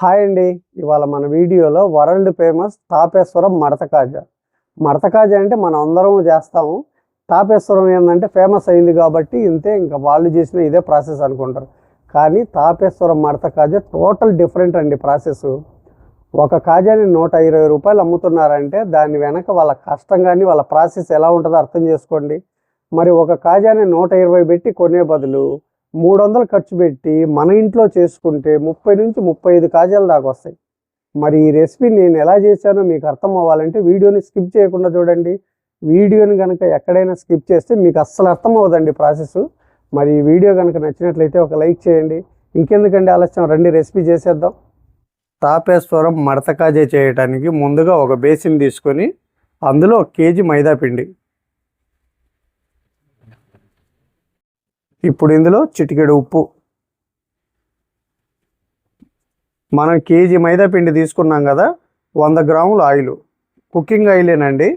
Hi అండి. ఇవాళ మన వీడియోలో వరల్డ్ ఫేమస్ తాపేశ్వరం మడత కాజా మడత కాజా అంటే మనం అందరం చేస్తాము. తాపేశ్వరం ఏంటంటే ఫేమస్ అయింది కాబట్టి ఇంతే ఇంకా వాళ్ళు చేసిన ఇదే ప్రాసెస్ అనుకుంటారు. కానీ తాపేశ్వరం మడత కాజా టోటల్ డిఫరెంట్ అండి ప్రాసెస్. ఒక కాజాని నూట ఇరవై రూపాయలు అమ్ముతున్నారంటే దాని వెనక వాళ్ళ కష్టం కానీ వాళ్ళ ప్రాసెస్ ఎలా ఉంటుందో అర్థం చేసుకోండి. మరి ఒక కాజాని నూట ఇరవై పెట్టి కొనే బదులు మూడు వందలు ఖర్చు పెట్టి మన ఇంట్లో చేసుకుంటే ముప్పై నుంచి ముప్పై ఐదు కాజాలు దాకా వస్తాయి. మరి ఈ రెసిపీ నేను ఎలా చేశానో మీకు అర్థం అవ్వాలంటే వీడియోని స్కిప్ చేయకుండా చూడండి. వీడియోని కనుక ఎక్కడైనా స్కిప్ చేస్తే మీకు అస్సలు అర్థం అవ్వదండి ప్రాసెస్. మరి ఈ వీడియో కనుక నచ్చినట్లయితే ఒక లైక్ చేయండి. ఇంకెందుకండి ఆలస్యం? రండి రెసిపీ చేసేద్దాం. తాపేశ్వరం మడత కాజే చేయడానికి ముందుగా ఒక బేసిన్ తీసుకొని అందులో ఒక కేజీ మైదా పిండి ఇప్పుడు ఇందులో చిటికెడు ఉప్పు. మనం కేజీ మైదా పిండి తీసుకున్నాం కదా వంద గ్రాముల ఆయిల్. కుకింగ్ ఆయిలేనండి.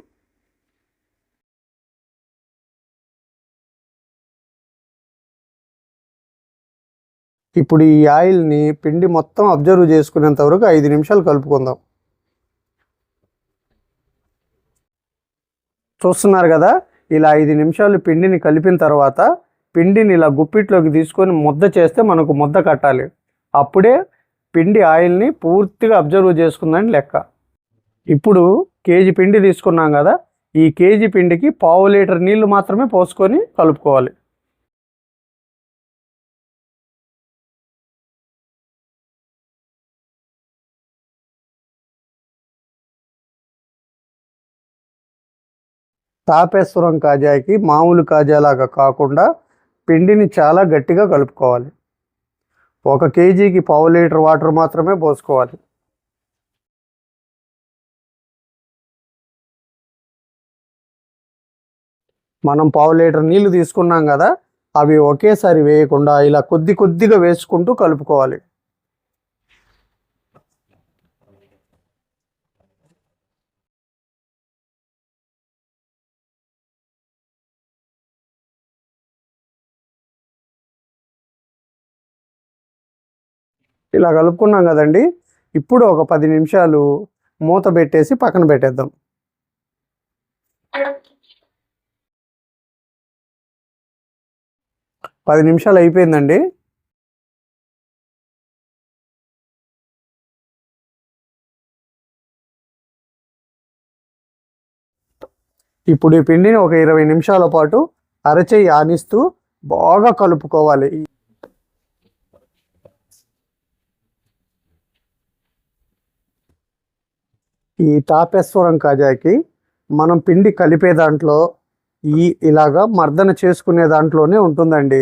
ఇప్పుడు ఈ ఆయిల్ని పిండి మొత్తం అబ్జర్వ్ చేసుకునేంత వరకు ఐదు నిమిషాలు కలుపుకుందాం. చూస్తున్నారు కదా ఇలా ఐదు నిమిషాలు పిండిని కలిపిన తర్వాత పిండిని ఇలా గుప్పిట్లోకి తీసుకొని ముద్ద చేస్తే మనకు ముద్ద కట్టాలి. అప్పుడే పిండి ఆయిల్ని పూర్తిగా అబ్జర్వ్ చేసుకుందని లెక్క. ఇప్పుడు కేజీ పిండి తీసుకున్నాం కదా ఈ కేజీ పిండికి పావు లీటర్ నీళ్ళు మాత్రమే పోసుకొని కలుపుకోవాలి. తాపేశ్వరం కాజాకి మామూలు కాజాలాగా కాకుండా పిండిని చాలా గట్టిగా కలుపుకోవాలి. ఒక కేజీకి పావు లీటర్ వాటర్ మాత్రమే పోసుకోవాలి. మనం పావు లీటర్ నీళ్ళు తీసుకున్నాం కదా అవి ఒకేసారి వేయకుండా ఇలా కొద్ది కొద్దిగా వేసుకుంటూ కలుపుకోవాలి. ఇలా కలుపుకున్నాం కదండి. ఇప్పుడు ఒక పది నిమిషాలు మూత పెట్టేసి పక్కన పెట్టేద్దాం. పది నిమిషాలు అయిపోయిందండి. ఇప్పుడు ఈ పిండిని ఒక ఇరవై నిమిషాల పాటు అరచేయి ఆనిస్తూ బాగా కలుపుకోవాలి. ఈ తాపేశ్వరం కాజాకి మనం పిండి కలిపే దాంట్లో ఈ ఇలాగా మర్దన చేసుకునే దాంట్లోనే ఉంటుందండి.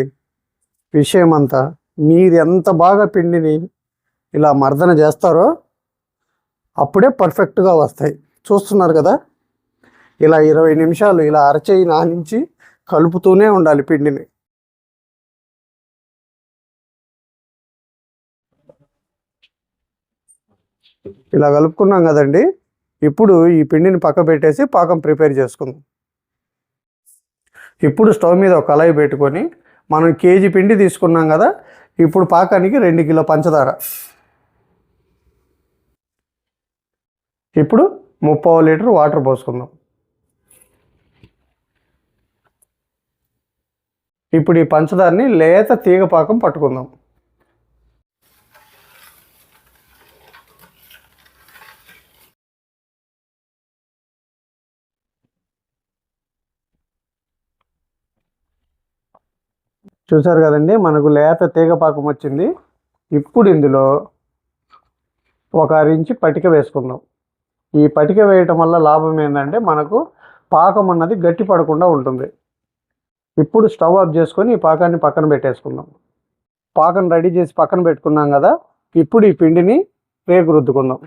విషయం అంతా మీరు ఎంత బాగా పిండిని ఇలా మర్దన చేస్తారో అప్పుడే పర్ఫెక్ట్గా వస్తాయి. చూస్తున్నారు కదా? ఇలా ఇరవై నిమిషాలు ఇలా అరచేయి నానించి కలుపుతూనే ఉండాలి పిండిని. ఇలా కలుపుకున్నాం కదండి? ఇప్పుడు ఈ పిండిని పక్క పెట్టేసి పాకం ప్రిపేర్ చేసుకుందాం. ఇప్పుడు స్టవ్ మీద ఒక కళాయి పెట్టుకొని మనం కేజీ పిండి తీసుకున్నాం కదా ఇప్పుడు పాకానికి రెండు కిలో పంచదార. ఇప్పుడు ముప్పావు లీటర్ వాటర్ పోసుకుందాం. ఇప్పుడు ఈ పంచదారని లేత తీగ పాకం పట్టుకుందాం. చూసారు కదండి మనకు లేత తీగ పాకం వచ్చింది. ఇప్పుడు ఇందులో ఒక అరించి పటిక వేసుకుందాం. ఈ పటిక వేయటం వల్ల లాభం ఏంటంటే మనకు పాకం అన్నది గట్టి పడకుండా ఉంటుంది. ఇప్పుడు స్టవ్ ఆఫ్ చేసుకొని ఈ పాకాన్ని పక్కన పెట్టేసుకుందాం. పాకం రెడీ చేసి పక్కన పెట్టుకున్నాం కదా ఇప్పుడు ఈ పిండిని రేకు రుద్దుకుందాం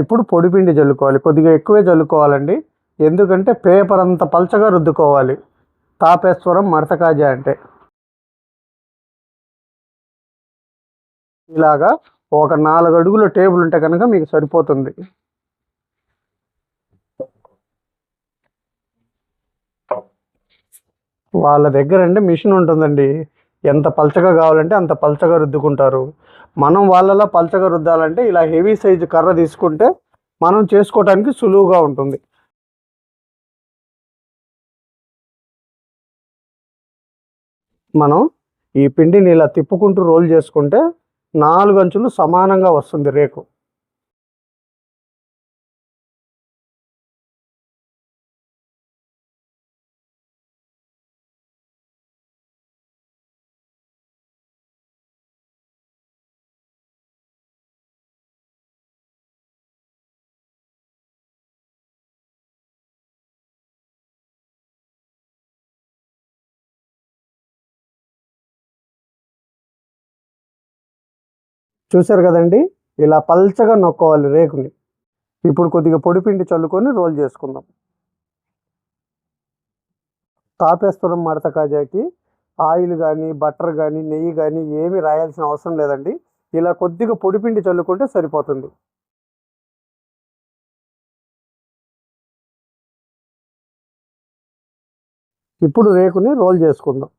ఇప్పుడు పొడి పిండి జల్లుకోవాలి. కొద్దిగా ఎక్కువే జల్లుకోవాలండి. ఎందుకంటే పేపర్ అంత పల్చగా రుద్దుకోవాలి. తాపేశ్వరం మడతకాజ అంటే. ఇలాగా ఒక నాలుగు అడుగుల టేబుల్ ఉంటే కనుక మీకు సరిపోతుంది. వాళ్ళ దగ్గర అంటే మిషన్ ఉంటుందండి. ఎంత పల్చగా కావాలంటే అంత పల్చగా రుద్దుకుంటారు. మనం వాళ్ళలా పల్చగా రుద్దాలంటే ఇలా హెవీ సైజు కర్ర తీసుకుంటే మనం చేసుకోవడానికి సులువుగా ఉంటుంది. మనం ఈ పిండిని ఇలా తిప్పుకుంటూ రోల్ చేసుకుంటే నాలుగు అంచులు సమానంగా వస్తుంది రేకు. చూశారు కదండి? ఇలా పల్చగా నొక్కోవాలి రేకుని. ఇప్పుడు కొద్దిగా పొడిపిండి చల్లుకొని రోల్ చేసుకుందాం. తాపేస్తున్నాం మడత కాజాకి. ఆయిల్ కానీ బటర్ కానీ నెయ్యి కానీ ఏమీ రాయాల్సిన అవసరం లేదండి. ఇలా కొద్దిగా పొడిపిండి చల్లుకుంటే సరిపోతుంది. ఇప్పుడు రేకుని రోల్ చేసుకుందాం.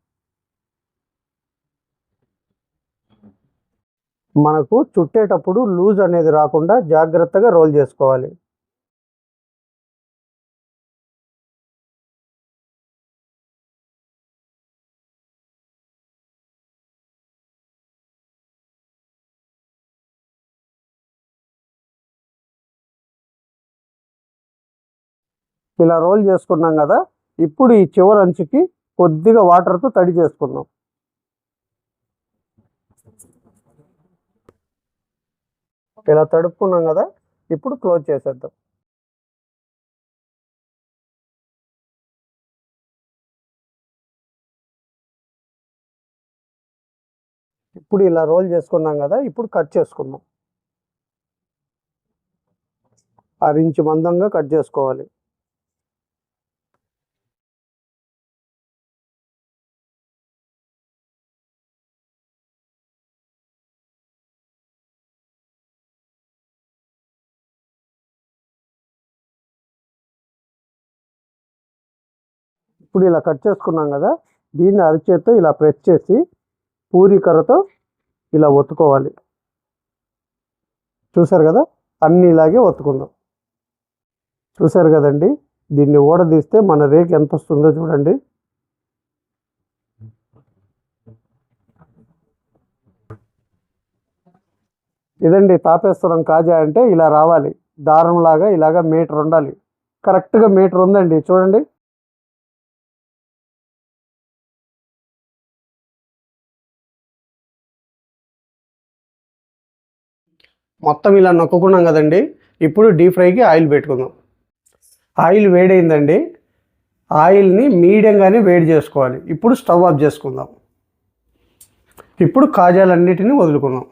మనకు చుట్టేటప్పుడు లూజ్ అనేది రాకుండా జాగ్రత్తగా రోల్ చేసుకోవాలి. ఇలా రోల్ చేసుకున్నాం కదా ఇప్పుడు ఈ చివరంచుకి కొద్దిగా వాటర్తో తడి చేసుకుందాం. ఇలా తడుపుకున్నాం కదా ఇప్పుడు క్లోజ్ చేసేద్దాం. ఇప్పుడు ఇలా రోల్ చేసుకున్నాం కదా ఇప్పుడు కట్ చేసుకున్నాం ఆరు ఇంచు మందంగా కట్ చేసుకోవాలి. ఇప్పుడు ఇలా కట్ చేసుకున్నాం కదా దీన్ని అరిచేత్తో ఇలా ప్రెస్ చేసి పూరి కర్రతో ఇలా ఒత్తుకోవాలి. చూసారు కదా అన్ని ఇలాగే ఒత్తుకుందాం. చూసారు కదండి దీన్ని ఊడదీస్తే మన రేక్ ఎంత వస్తుందో చూడండి. ఇదండి తాపేశ్వరం కాజా అంటే ఇలా రావాలి. దారంలాగా ఇలాగా మీటర్ ఉండాలి. కరెక్ట్గా మీటర్ ఉందండి చూడండి. మొత్తం ఇలా నొక్కుకున్నాం కదండి. ఇప్పుడు డీప్ ఫ్రైకి ఆయిల్ పెట్టుకుందాం. ఆయిల్ వేడైందండి. ఆయిల్ని మీడియంగానే వేడి చేసుకోవాలి. ఇప్పుడు స్టవ్ ఆఫ్ చేసుకుందాం. ఇప్పుడు కాజాలన్నిటిని వదులుకుందాం.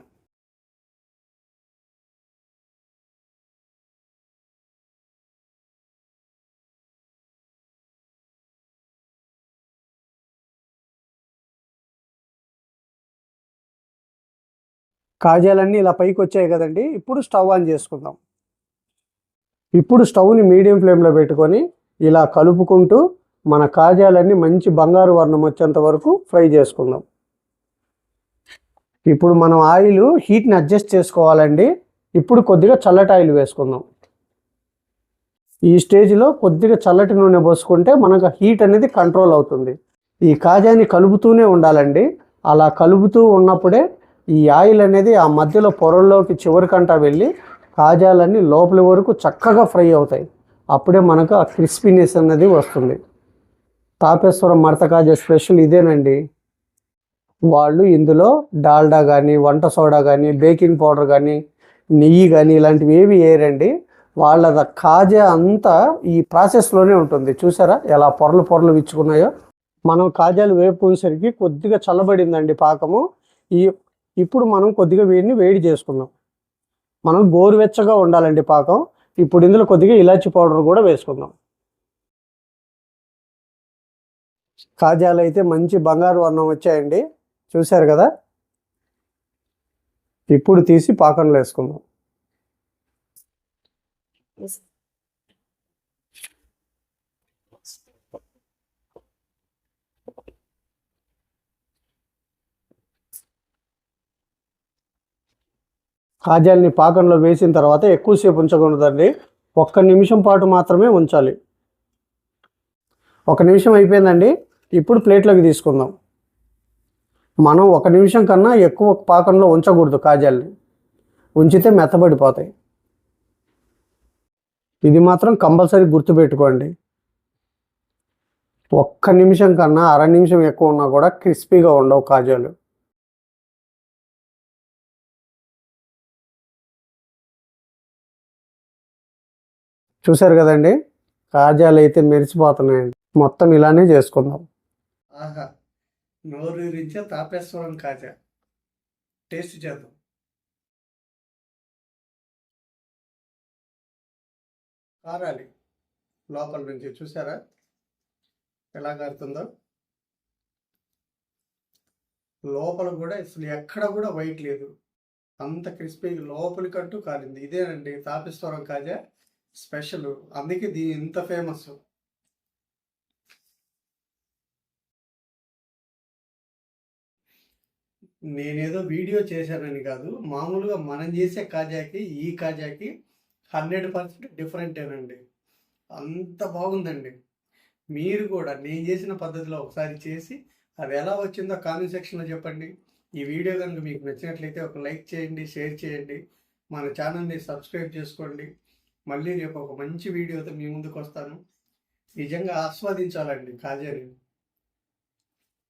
కాజాలన్నీ ఇలా పైకి వచ్చాయి కదండి. ఇప్పుడు స్టవ్ ఆన్ చేసుకుందాం. ఇప్పుడు స్టవ్ని మీడియం ఫ్లేమ్లో పెట్టుకొని ఇలా కలుపుకుంటూ మన కాజాలన్నీ మంచి బంగారు వర్ణం వచ్చేంత వరకు ఫ్రై చేసుకుందాం. ఇప్పుడు మనం ఆయిల్ హీట్ని అడ్జస్ట్ చేసుకోవాలండి. ఇప్పుడు కొద్దిగా చల్లటి ఆయిల్ వేసుకుందాం. ఈ స్టేజ్లో కొద్దిగా చల్లటి నూనె పోసుకుంటే మనకు హీట్ అనేది కంట్రోల్ అవుతుంది. ఈ కాజాని కలుపుతూనే ఉండాలండి. అలా కలుపుతూ ఉన్నప్పుడే ఈ ఆయిల్ అనేది ఆ మధ్యలో పొరల్లోకి చివరికంటా వెళ్ళి కాజాలన్నీ లోపలి వరకు చక్కగా ఫ్రై అవుతాయి. అప్పుడే మనకు ఆ క్రిస్పీనెస్ అనేది వస్తుంది. తాపేశ్వరం మడత కాజా స్పెషల్ ఇదేనండి. వాళ్ళు ఇందులో డాల్డా కానీ వంట సోడా కానీ బేకింగ్ పౌడర్ కానీ నెయ్యి కానీ ఇలాంటివి ఏవి వేయరండి. వాళ్ళ కాజా అంతా ఈ ప్రాసెస్లోనే ఉంటుంది. చూసారా ఎలా పొరలు పొరలు విచ్చుకున్నాయో. మనం కాజాలు వేపుకునేసరికి కొద్దిగా చల్లబడిందండి పాకము. ఈ ఇప్పుడు మనం కొద్దిగా వీడిని వేడి చేసుకుందాం. మనం గోరువెచ్చగా ఉండాలండి పాకం. ఇప్పుడు ఇందులో కొద్దిగా ఇలాచి పౌడర్ కూడా వేసుకుందాం. కాజాలు అయితే మంచి బంగారు వర్ణం వచ్చాయండి. చూశారు కదా? ఇప్పుడు తీసి పాకంలో వేసుకుందాం. కాజాల్ని పాకంలో వేసిన తర్వాత ఎక్కువసేపు ఉంచకూడదండి. ఒక్క నిమిషం పాటు మాత్రమే ఉంచాలి. ఒక నిమిషం అయిపోయిందండి. ఇప్పుడు ప్లేట్లోకి తీసుకుందాం. మనం ఒక నిమిషం కన్నా ఎక్కువ పాకంలో ఉంచకూడదు కాజాల్ని. ఉంచితే మెత్తబడిపోతాయి. ఇది మాత్రం కంపల్సరీ గుర్తుపెట్టుకోండి. ఒక్క నిమిషం కన్నా అర నిమిషం ఎక్కువ ఉన్నా కూడా క్రిస్పీగా ఉండవు కాజాలు. చూసారు కదండి? కాజాలు అయితే మెరిచిపోతున్నాయండి మొత్తం ఇలానే చేసుకుందాం. ఆహా నోరూరించే తాపేశ్వరం కాజా. టేస్ట్ చేద్దాం. కారాలి. లోపల నుంచి చూసారా ఎలా కారుతుందో? లోపల కూడా అసలు ఎక్కడ కూడా వైట్ లేదు. అంత క్రిస్పీ లోపలికంటూ కాలింది ఇదేనండి తాపేశ్వరం కాజా. స్పెషల్. అందుకే దీని ఇంత ఫేమస్. నేనేదో వీడియో చేశానని కాదు మామూలుగా మనం చేసే కాజాకి ఈ కాజాకి హండ్రెడ్ పర్సెంట్ డిఫరెంటేనండి. అంత బాగుందండి. మీరు కూడా నేను చేసిన పద్ధతిలో ఒకసారి చేసి అది ఎలా వచ్చిందో కామెంట్ సెక్షన్లో చెప్పండి. ఈ వీడియో కనుక మీకు నచ్చినట్లయితే ఒక లైక్ చేయండి షేర్ చేయండి. మన ఛానల్ని సబ్స్క్రైబ్ చేసుకోండి. మళ్ళీ రేపు ఒక మంచి వీడియోతో మీ ముందుకు వస్తాను. నిజంగా ఆస్వాదించాలండి కాజేరి.